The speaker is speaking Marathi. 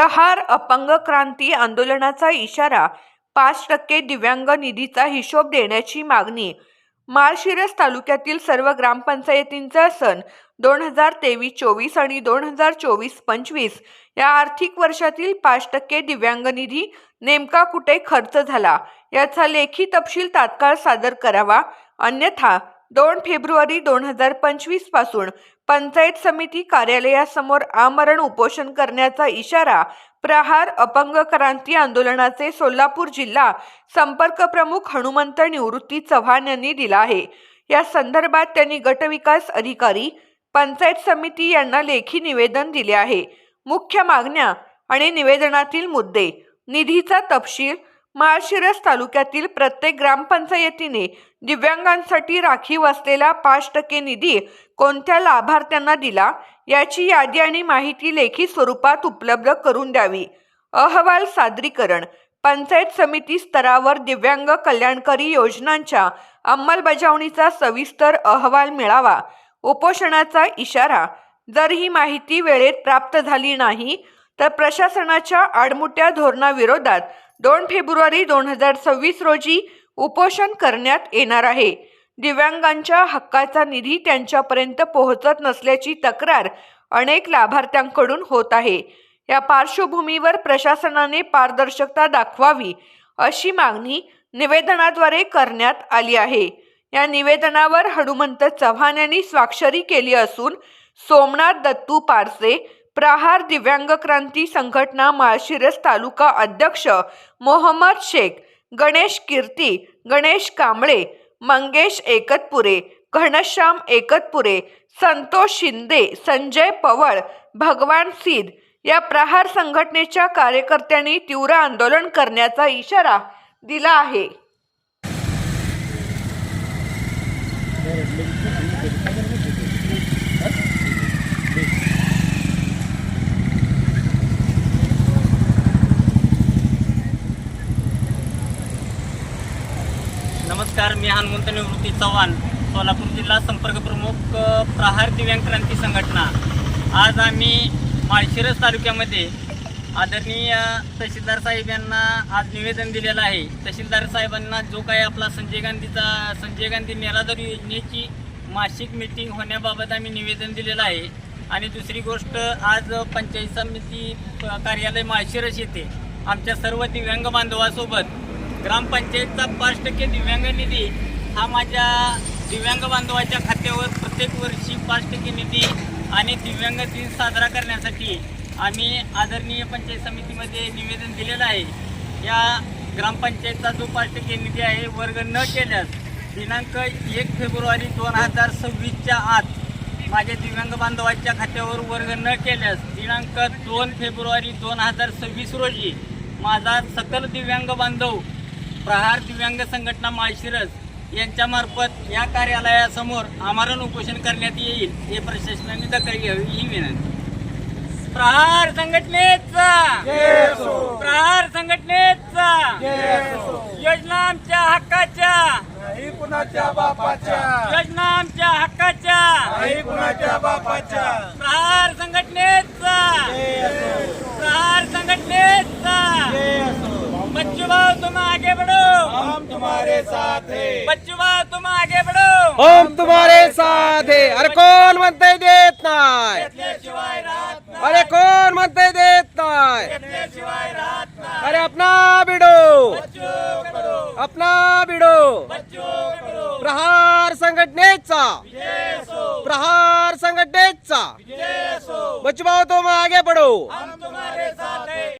प्रहार अपंग क्रांती आंदोलनाचा इशारा पाच टक्के दिव्यांग निधीचा हिशोब देण्याची मागणी. माळशिरस तालुक्यातील सर्व ग्रामपंचायतींचा सण दोन हजार तेवीस चोवीस आणि दोन हजार चोवीस पंचवीस या आर्थिक वर्षातील पाच टक्के दिव्यांग निधी नेमका कुठे खर्च झाला? याचा लेखी तपशील तात्काळ सादर करावा. अन्यथा दोन फेब्रुवारी दोन हजार पंचवीसपासून पंचायत समिती कार्यालयासमोर आमरण उपोषण करण्याचा इशारा प्रहार अपंग क्रांती आंदोलनाचे सोलापूर जिल्हा संपर्क प्रमुख हनुमंत निवृत्ती चव्हाण यांनी दिला आहे. या संदर्भात त्यांनी गटविकास अधिकारी पंचायत समिती यांना लेखी निवेदन दिले आहे. मुख्य मागण्या आणि निवेदनातील मुद्दे निधीचा तपशील माळशिरस तालुक्यातील प्रत्येक ग्रामपंचायतीने दिव्यांगांसाठी राखीव असलेला पाच टक्के निधी कोणत्या लाभार्थ्यांना दिला याची यादी आणि माहिती लेखी स्वरूपात उपलब्ध करून द्यावी. अहवाल सादरीकरण पंचायत समिती स्तरावर दिव्यांग कल्याणकारी योजनांच्या अंमलबजावणीचा सविस्तर अहवाल मिळावा. उपोषणाचा इशारा जर ही माहिती वेळेत प्राप्त झाली नाही तर प्रशासनाच्या आडमुट्या धोरणाविरोधात दोन फेब्रुवारी दोन हजार सव्वीस रोजी उपोषण करण्यात येणार आहे. दिव्यांगांच्या हक्काचा निधी त्यांच्यापर्यंत पोहोचत नसल्याची तक्रार अनेक लाभार्थ्यांकडून होत आहे. या पार्श्वभूमीवर प्रशासनाने पारदर्शकता दाखवावी अशी मागणी निवेदनाद्वारे करण्यात आली आहे. या निवेदनावर हनुमंत चव्हाण यांनी स्वाक्षरी केली असून सोमनाथ दत्तू पारसे प्रहार दिव्यांग क्रांती संघटना माळशिरस तालुका अध्यक्ष मोहम्मद शेख गणेश कीर्ती गणेश कांबळे मंगेश एकतपुरे घनश्याम एकतपुरे संतोष शिंदे संजय पवळ भगवान सीद या प्रहार संघटनेच्या कार्यकर्त्यांनी तीव्र आंदोलन करण्याचा इशारा दिला आहे. नमस्कार मी हनुमंत निवृत्ती चव्हाण सोलापूर जिल्हा संपर्क प्रमुख प्रहार दिव्यांग क्रांती संघटना. आज आम्ही माळशिरस तालुक्यामध्ये आदरणीय तहसीलदार साहेब यांना आज निवेदन दिलेलं आहे. तहसीलदार साहेबांना जो काही आपला संजय गांधीचा संजय गांधी निराधार योजनेची मासिक मीटिंग होण्याबाबत आम्ही निवेदन दिलेलं आहे. आणि दुसरी गोष्ट आज पंचायत समिती कार्यालय माळशिरस येथे आमच्या सर्व दिव्यांग बांधवासोबत ग्रामपंचायतचा पाच टक्के दिव्यांग निधी हा माझ्या दिव्यांग बांधवाच्या खात्यावर प्रत्येक वर्षी पाच टक्के निधी आणि दिव्यांग दिन साजरा करण्यासाठी आम्ही आदरणीय पंचायत समितीमध्ये निवेदन दिलेलं आहे. या ग्रामपंचायतचा जो पाच टक्के निधी आहे वर्ग न केल्यास दिनांक एक फेब्रुवारी दोन हजार सव्वीसच्या आत माझ्या दिव्यांग बांधवाच्या खात्यावर वर्ग न केल्यास दिनांक दोन फेब्रुवारी दोन हजार सव्वीस रोजी माझा सकल दिव्यांग बांधव प्रहार दिव्यांग संघटना माळशिरस यांच्यामार्फत या कार्यालयासमोर आमरण उपोषण करण्यात येईल हे प्रशासनाने दखल घ्यावी ही विनंती. प्रहार संघटनेचा! प्रहार संघटनेचा! योजना आमच्या हक्काच्या! कुणाच्या बापाच्या! योजना आमच्या हक्काच्या! कुणाच्या बापाच्या! प्रहार संघटनेचा प्रहार संघटनेचा बच्चू भाऊ तुम आगे बढ़ो हम तुम्हारे साथ है। बच्चू भाऊ तुम आगे बढ़ो। हम तुम्हारे साथ है। अरे कोण म्हणतंय देत नाही नाही. अरे कोण म्हणतंय देत नाही. अरे अपना बिडो। अपना बिडो। प्रहार संघटनेचा प्रहार संघटनेचा भाऊ तुम आगे बढ़ो। हम